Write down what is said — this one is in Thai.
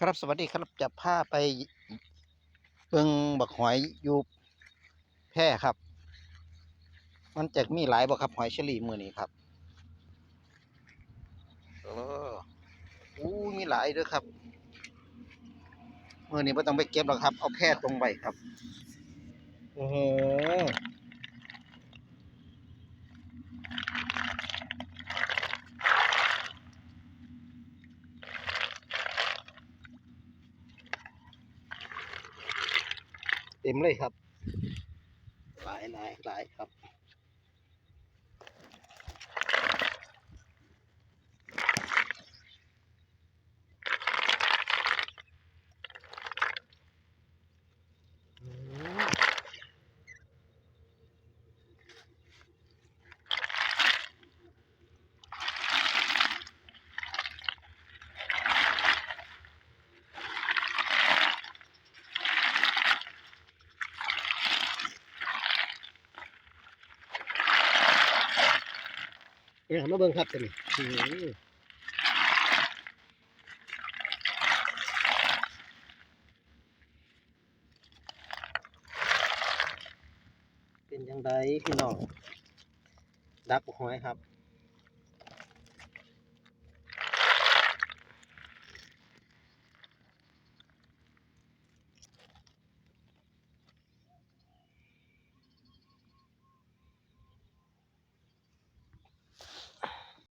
ครับสวัสดีครับจะพาไปเบิงบักหอยอยู่แพร่ครับ มันจะมีหลายบ่ครับหอยเชอรี่มือนี้ครับเอออู้มีหลายเด้วยครับมือนี้ไม่ต้องไปเก็บหรอกครับ เอาแพร่ตรงไว้ครับโอ้โห เต็มเลยครับ หลายหลายหลายครับ อืมเนี่ยมาเบิ่งครับตัวนี้เป็นยังไงพี่น้องดับหอยครับ